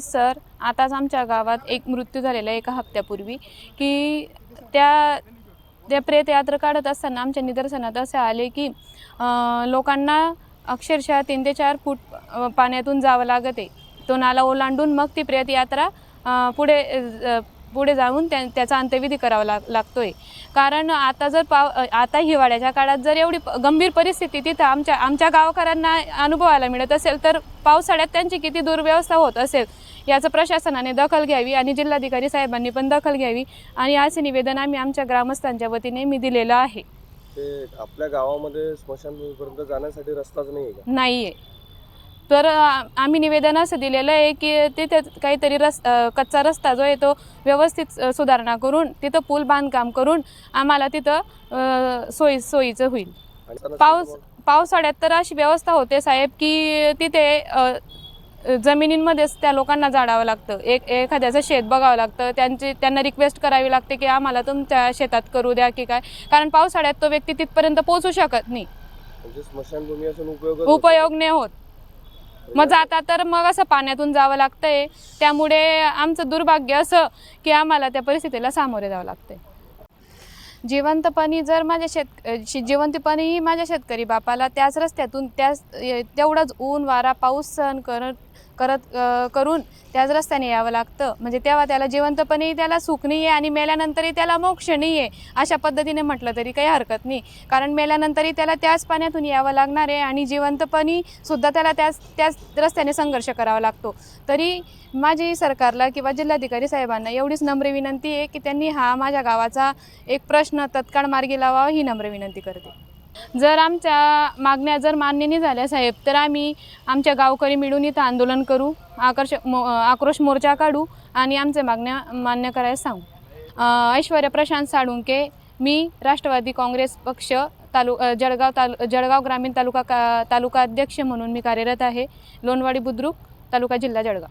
Sir आताच आमच्या गावात एक मृत्यू झालेला आहे एका हप्त्यापूर्वी की त्या त्या प्रेतयात्रा काढत असताना आमच्या निदर्शनात असे आले की लोकांना अक्षरशः तीन ते चार फूट पाण्यातून जावं लागत आहे. तो नाला ओलांडून मग ती प्रेतयात्रा पुढे पुढे जाऊन त्या त्याचा अंत्यविधी करावा लाग लागतोय. कारण आता जर पाव आता हिवाळ्याच्या काळात जर एवढी गंभीर परिस्थिती तिथं आमच्या आमच्या गावकऱ्यांना अनुभवायला मिळत असेल तर पावसाळ्यात त्यांची किती दुर्व्यवस्था होत असेल याचं प्रशासनाने दखल घ्यावी आणि जिल्हाधिकारी साहेबांनी पण दखल घ्यावी. आणि असे निवेदन आम्ही आमच्या ग्रामस्थांच्या वतीने मी दिलेलं आहे. ते आपल्या गावामध्ये स्मशानभूमीपर्यंत जाण्यासाठी रस्ताच नाही आहे का? नाही आहे तर आम्ही निवेदन असं दिलेलं आहे की तिथे काहीतरी रस कच्चा रस्ता जो आहे तो व्यवस्थित सुधारणा करून तिथं पूल बांधकाम करून आम्हाला तिथं सोयी सोयीचं होईल. पाऊस पावसाळ्यात तर अशी व्यवस्था होते साहेब की तिथे जमिनींमध्येच त्या लोकांना जाडावं लागतं. एक एखाद्याचं शेत बघावं लागतं. त्यांची त्यांना रिक्वेस्ट करावी लागते की आम्हाला तुमच्या शेतात करू द्या की काय. कारण पावसाळ्यात तो व्यक्ती तिथपर्यंत पोहोचू शकत नाही. म्हणजे उपयोग नाही होत. मग जाता तर मग असं पाण्यातून जावं लागतंय. त्यामुळे आमचं दुर्भाग्य असं की आम्हाला त्या परिस्थितीला सामोरे जावं लागतंय. जिवंतपणी जर माझ्या शेत जिवंतपणीही माझ्या शेतकरी बापाला त्याच रस्त्यातून त्याच तेवढाच तेवढंच ऊन वारा पाऊस सहन करत करत करून त्याच रस्त्याने यावं लागतं. म्हणजे तेव्हा त्याला जिवंतपणी त्याला सुख नाही आहे आणि मेल्यानंतरही त्याला मोक्ष नाही आहे अशा पद्धतीने म्हटलं तरी काही हरकत नाही. कारण मेल्यानंतरही त्याला त्याच पाण्यातून यावं लागणार आहे आणि जिवंतपणी सुद्धा त्याला त्याच त्याच रस्त्याने संघर्ष करावा लागतो. तरी माझी सरकारला किंवा जिल्हाधिकारी साहेबांना एवढीच नम्र विनंती आहे की त्यांनी हा माझ्या गावाचा एक प्रश्न तत्काळ मार्गी लावावा ही नम्र विनंती करते. जर आमच्या मागण्या जर मान्य नाही झाल्या साहेब तर आम्ही आमच्या गावकरी मिळून इथं आंदोलन करू आकर्ष मो आक्रोश मोर्चा काढू आणि आमच्या मागण्या मान्य करायला सांगू. ऐश्वर्या प्रशांत साळुंके मी राष्ट्रवादी काँग्रेस पक्ष तालु जळगाव तालु जळगाव ग्रामीण तालुका का तालुका अध्यक्ष म्हणून मी कार्यरत आहे लोणवाडी बुद्रुक तालुका जिल्हा जळगाव.